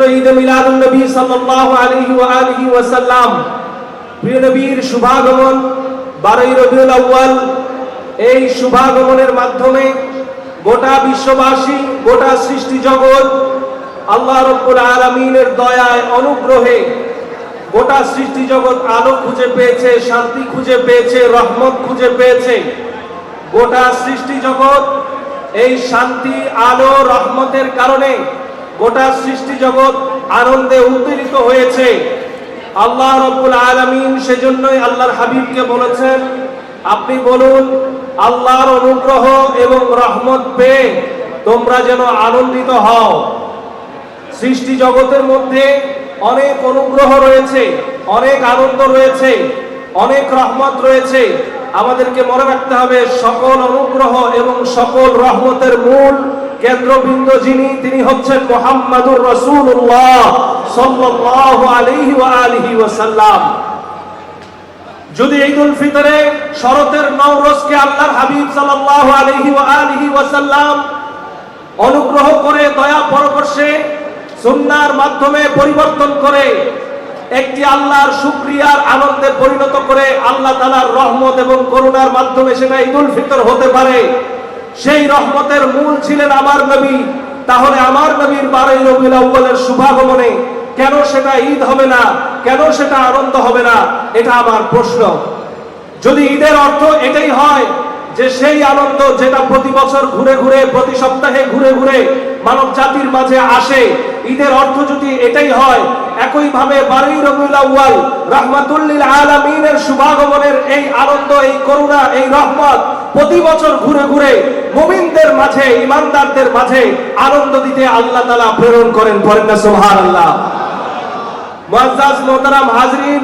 পবিত্র ঈদ মিলাদুন নবী সাল্লাল্লাহু আলাইহি ওয়া আলিহি ওয়াসাল্লাম প্রিয় নবীর শুভাগমন বারোই রবিউল আউয়াল, এই শুভাগমনের মাধ্যমে গোটা বিশ্ববাসী, গোটা সৃষ্টি জগৎ আল্লাহ রব্বুল আলামিনের দয়ায় অনুগ্রহে গোটা সৃষ্টি জগৎ আলো খুঁজে পেয়েছে, শান্তি খুঁজে পেয়েছে, রহমত খুঁজে পেয়েছে। গোটা সৃষ্টি জগৎ এই শান্তি, আলো, রহমতের কারণে গোটা সৃষ্টি জগৎ আনন্দে উদ্দীলিত হয়েছে। আল্লাহ রব্বুল আলামিন সেজন্যই আল্লাহর হাবিবকে বলেছেন, আপনি বলুন, আল্লাহর অনুগ্রহ এবং রহমত পেয়ে তোমরা যেন আনন্দিত হও। সৃষ্টি জগতের মধ্যে অনেক অনুগ্রহ রয়েছে, অনেক আনন্দ রয়েছে, অনেক রহমত রয়েছে। আমাদেরকে মনে রাখতে হবে, সকল অনুগ্রহ এবং সকল রহমতের মূল কেন্দ্রবিন্দ যিনি, তিনি হচ্ছেন মোহাম্মদুর রসুল্লাহ সাল্লাল্লাহু আলাইহি ওয়া আলিহি ওয়াসাল্লাম যদি ঈদুল ফিতরে শরতের নওরোজকে আল্লাহর হাবিব সাল্লাল্লাহু আলাইহি ওয়া আলিহি ওয়াসাল্লাম অনুগ্রহ করে দয়া পরবর্ষে সুন্নার মাধ্যমে পরিবর্তন করে একটি আল্লাহর শুক্রিয়ার আনন্দে পরিণত করে আল্লাহ তালার রহমত এবং করুণার মাধ্যমে সেটা ঈদুল ফিতর হতে পারে। সেই রহমতের মূল ছিলেন আমার নবী। তাহলে আমার নবীর বারোই রবিউল আউ্বালের শুভাগমনে কেন সেটা ঈদ হবে না? কেন সেটা আনন্দ হবে না? এটা আমার প্রশ্ন। যদি ঈদের অর্থ এটাই হয় যে সেই আনন্দ যেটা প্রতি বছর ঘুরে ঘুরে, প্রতি সপ্তাহে ঘুরে ঘুরে মানব জাতির মাঝে আসে, ঈদের অর্থ যদি এটাই হয়, একইভাবে বারোই রবিউল আউয়াল রাহমাতুল্লিল আলামিনের শুভাগমনের এই আনন্দ, এই করুণা, এই রহমত প্রতি বছর ঘুরে ঘুরে মুমিনদের মাঝে, ইমানদারদের মাঝে আনন্দ দিতে আল্লাহ তাআলা প্রেরণ করেন সুবহানাল্লাহ। মুআজ্জাজ মোহতারাম হাজরিন,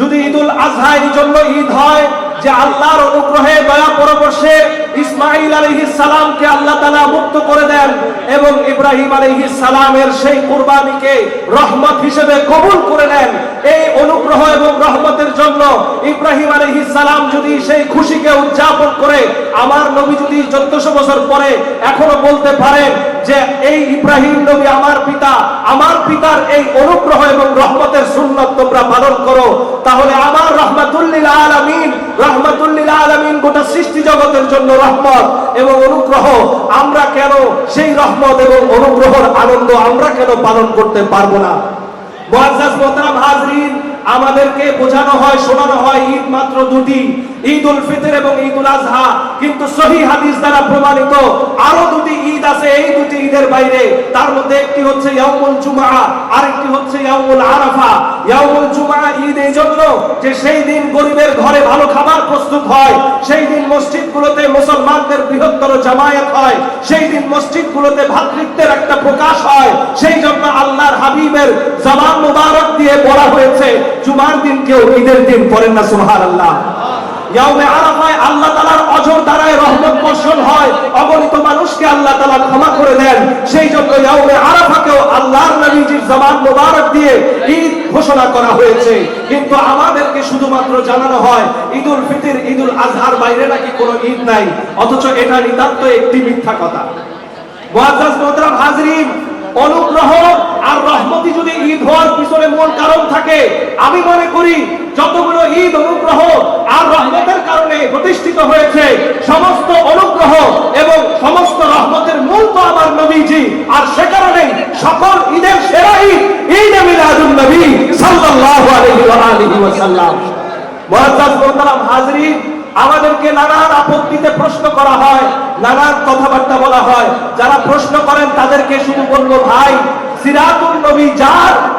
যদি ঈদুল আজহা এই জন্য ঈদ হয়, যে আল্লাহর অনুগ্রহে, দয়া পরবর্ষে ইসমাইল আলাইহিস সালামকে আল্লাহ তালা মুক্ত করে দেন এবং ইব্রাহিম আলাইহিস সালামের সেই কুরবানিকে রহমত হিসেবে কবুল করে নেন, এই অনুগ্রহ এবং রহমতের জন্য ইব্রাহিম আলাইহিস সালাম যদি সেই খুশিকে উদযাপন করে, আমার নবী যদি 1400 বছর পরে এখনও বলতে পারেন যে এই ইব্রাহিম নবী আমার পিতা, আমার পিতার এই অনুগ্রহ এবং রহমতের সুন্নত তোমরা পালন করো, তাহলে আমার রহমাতুল্লিল আলামিন রহমাতুল্লিল আলামিন গোটা সৃষ্টি জগতের জন্য রহমত এবং অনুগ্রহ। আমরা কেন সেই রহমত এবং অনুগ্রহর আনন্দ আমরা কেন পালন করতে পারব না? হাজরিন আমাদেরকে বোঝানো হয়, শোনানো হয় ঈদ মাত্র দুটি ঈদ উল ফিতর এবং ঈদ উল আজহা। কিন্তু সহি হাদিস দ্বারা প্রমাণিত, আরও দুটি ঈদ আছে, এই দুটি ঈদের বাইরে। তার মধ্যে একটি হচ্ছে ইয়াউমুল জুমআ, আরেকটি হচ্ছে ইয়াউমুল আরাফা। ইয়াউমুল জুমআ ঈদ এই জন্য যে সেই দিন গরিবের ঘরে ভালো খাবার প্রস্তুত হয়, সেই দিন মসজিদগুলোতে মুসলমানদের বৃহত্তর জামায়াত হয়, সেই দিন মসজিদগুলোতে ভাতৃত্বের একটা প্রকাশ হয়, সেই জন্য আল্লাহর হাবিবের জবান মুবারক দিয়ে বলা হয়েছে, জুমার দিন কেউ ঈদের দিন পড়েন না, সুবহানাল্লাহ। ইয়াউমে আরাফায় আল্লাহ তাআলার অজর রহমত বর্ষণ হয়। অগণিত মানুষকে আল্লাহ তাআলা ক্ষমা করে দেন। সেই জন্য ইয়াউমে আরাফাকেও আল্লাহর নবীজির জবান মোবারক দিয়ে ঈদ ঘোষণা করা হয়েছে। কিন্তু আমাদেরকে শুধুমাত্র জানানো হয়, ঈদুল ঈদুল আজহার বাইরে নাকি কোনো ঈদ নাই। অথচ এটা নিতান্ত একটি মিথ্যা কথা। মুআজ্জাজ হাজরিন, অনুগ্রহ আর রহমতি যদি ঈদ হওয়ার পিছনে মূল কারণ থাকে, আমি মনে করি যতগুলো ঈদ অনুগ্রহ আর রহমতের কারণে প্রতিষ্ঠিত হয়েছে সমস্ত অনুগ্রহ এবং সমস্ত রহমতের মূল তো আমার নবীজি আর সে কারণে সকল ঈদের সেরা ঈদ ঈদ মিলাদুন নবী সাল্লাল্লাহু আলাইহি ওয়া হাজরিন আমাদেরকে নানান আপত্তিতে প্রশ্ন করা হয়, নানান কথাবার্তা বলা হয়। যারা প্রশ্ন করেন, তাদেরকে শুধু বলব ভাই সিরাতুল নবী যার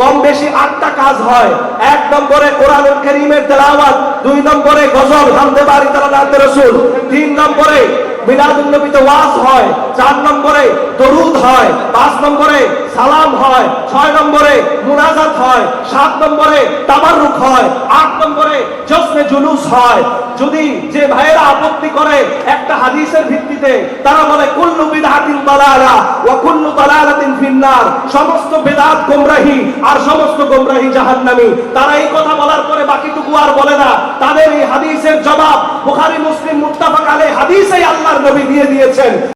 কম বেশি আটটা কাজ হয়। এক নম্বরে কোরআনুল কারীমের তেলাওয়াত, দুই নম্বরে গজল হামদে বাড়ি তালা নাতে রসুল, তিন নম্বরে ওয়াজ হয়, চার নম্বরে দরুদ হয়, পাঁচ নম্বরে সালাম হয়, ছয় নম্বরে মুনাজাত হয়, সাত নম্বরে হয়, আট নম্বরে জুলুস হয়। যদি যে ভাইয়েরা আপত্তি করে একটা হাদিসের ভিত্তিতে, তারা বলে, কুল্লু বিদআতিন দালালা ওয়া কুল্লু ফিন্নার সমস্ত বেদাত গোমরাহি জাহান্নামী। তারা এই কথা বলার পরে বাকিটুকু আর বলে না। তাদের এই হাদিসের জবাব বুখারী, মুসলিম, মুত্তাফাক আলাইহি হাদিসেই আল্লাহর নবী দিয়ে দিয়েছেন।